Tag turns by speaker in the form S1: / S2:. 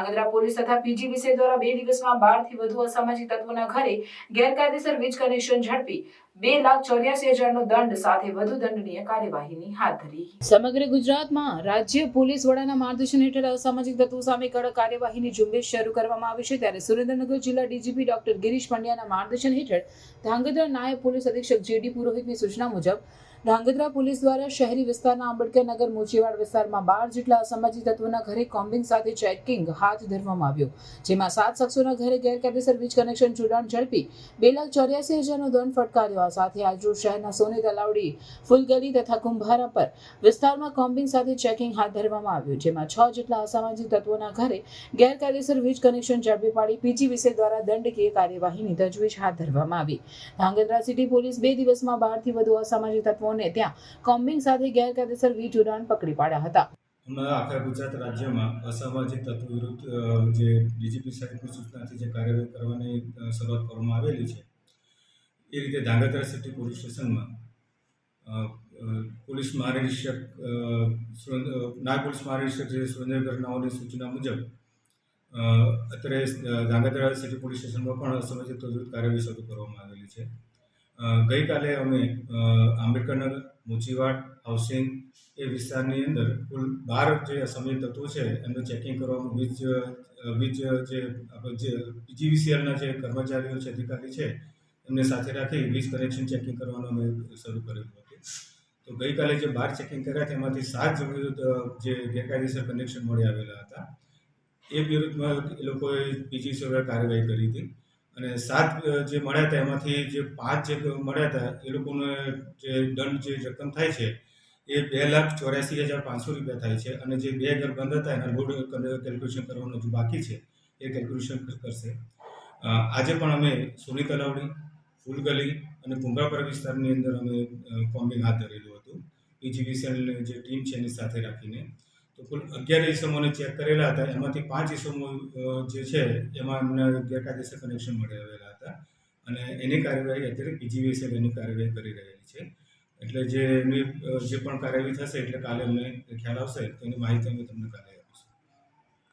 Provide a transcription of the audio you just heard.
S1: Dhrangadhra police તથા પીજીવીસી દ્વારા બે દિવસમાં બારથી વધુ અસામાજિક તત્વોના ઘરે ગેરકાયદેસર વીજ કનેક્શન ઝડપી બે લાખ ચોર્યાસી હજારનો દંડ સાથે વધુ દંડનીય કાર્યવાહીની હાથ ધરી. સમગ્ર ગુજરાતમાં રાજ્ય પોલીસ વડાના માર્ગદર્શન હેઠળ અસામાજિક તત્વો સામે કડક કાર્યવાહીની ઝુંબેશ શરૂ કરવામાં આવી છે. ત્યારે સુરેન્દ્રનગર જિલ્લા ડીજીપી ડોક્ટર ગિરીશ પંડ્યાના માર્ગદર્શન હેઠળ ધાંગધ્રા નાયબ પોલીસ અધિક્ષક જેડી પુરોહિતની સૂચના મુજબ, ધાંગધ્રા પોલીસ દ્વારા શહેરી વિસ્તારના આંબેડકર નગર મોચીવાડ વિસ્તારમાં બાર જેટલા અસામાજિક તત્વોના ઘરે કોમ્બિંગ સાથે ચેકિંગ હાથ ધરવામાં આવ્યો. જેમાં સાત શખ્સોના ઘરે ગેરકાયદેસર વીજ કનેક્શન જોડાણ ઝડપી બે લાખ ચોર્યાસી હજારનો દંડ ફટકાર્યો. આ સાથે આજરોજ શહેરના સોની તલાવડી ફૂલગલી તથા કુંભારા પર વિસ્તારમાં કોમ્બિંગ સાથે ચેકિંગ હાથ ધરવામાં આવ્યું, જેમાં છ જેટલા અસામાજિક તત્વોના ઘરે ગેરકાયદેસર વીજ કનેક્શન ઝડપી પાડી પીજીવીસી દ્વારા દંડકીય કાર્યવાહીની તજવીજ હાથ ધરવામાં આવી. ધાંગધ્રા સિટી પોલીસ બે દિવસમાં બારથી વધુ અસામાજિક તત્વોને ત્યાં કોમ્બિંગ સાથે ગેરકાયદેસર વીજ જોડાણ પકડી પાડ્યા હતા.
S2: આખા ગુજરાત રાજ્યમાં અસામાજિક તત્વો વિરુદ્ધ જે ડીજીપી સાહેબની સૂચનાથી જે કાર્યવાહી કરવાની શરૂઆત કરવામાં આવેલી છે, એ રીતે ધાંગધ્રા સિટી પોલીસ સ્ટેશનમાં પોલીસ મહાનિરીક્ષક નાયબ પોલીસ મહાનિરીક્ષક જે સુરેન્દ્રનગર નાઓની સૂચના મુજબ અત્યારે ધાંગધ્રા સિટી પોલીસ સ્ટેશનમાં પણ અસામાજિક વિરુદ્ધ કાર્યવાહી શરૂ કરવામાં આવેલી છે. ગઈકાલે અમે આંબેડકરનગર મુચીવાડ હાઉસિંગ એ વિસ્તારની અંદર કુલ બાર જે અસામાજિક તત્વો છે, એમનું ચેકિંગ કરવાનું, વીજ વીજ જે પીજીવીસીએલના જે કર્મચારીઓ છે, અધિકારી છે, એમને સાથે રાખી વીજ કનેક્શન ચેકિંગ કરવાનું અમે શરૂ કરેલું હતું. તો ગઈકાલે જે બાર ચેકિંગ કર્યા તેમાંથી સાત જે ગેરકાયદેસર કનેક્શન મળી આવેલા હતા. એ વિરુદ્ધમાં એ લોકોએ પીજીવીસી વડે કાર્યવાહી કરી હતી. અને સાત જે મળ્યા હતા, એમાંથી જે પાંચ જે મળ્યા હતા, એ લોકોને જે દંડ જે રકમ થાય છે, એ બે લાખ ચોર્યાસી હજાર પાંચસો રૂપિયા થાય છે. અને જે બે ઘર બંધ હતા, એના રોડ કેલ્ક્યુલેશન કરવાનું હજુ બાકી છે, એ કેલ્ક્યુલેશન કરશે. આજે પણ અમે સોની તલાવડી ફૂલગલી અને કુંભાપર વિસ્તારની અંદર અમે કોમ્બિંગ હાથ ધરેલું હતું. પીજીવીસીએલની જે ટીમ છે, એની સાથે રાખીને તો કુલ અગિયાર ઇસમોને ચેક કરેલા હતા. એમાંથી પાંચ ઇસમો જે છે, એમાં એમને ગેરકાયદેસર કનેક્શન મળી આવેલા હતા. અને એની કાર્યવાહી અત્યારે પીજીવીએસએલ એની કાર્યવાહી કરી રહેલી છે. એટલે જે એમની જે પણ કાર્યવાહી થશે, એટલે કાલે અમને ખ્યાલ આવશે તો એની માહિતી અમે તમને કાલે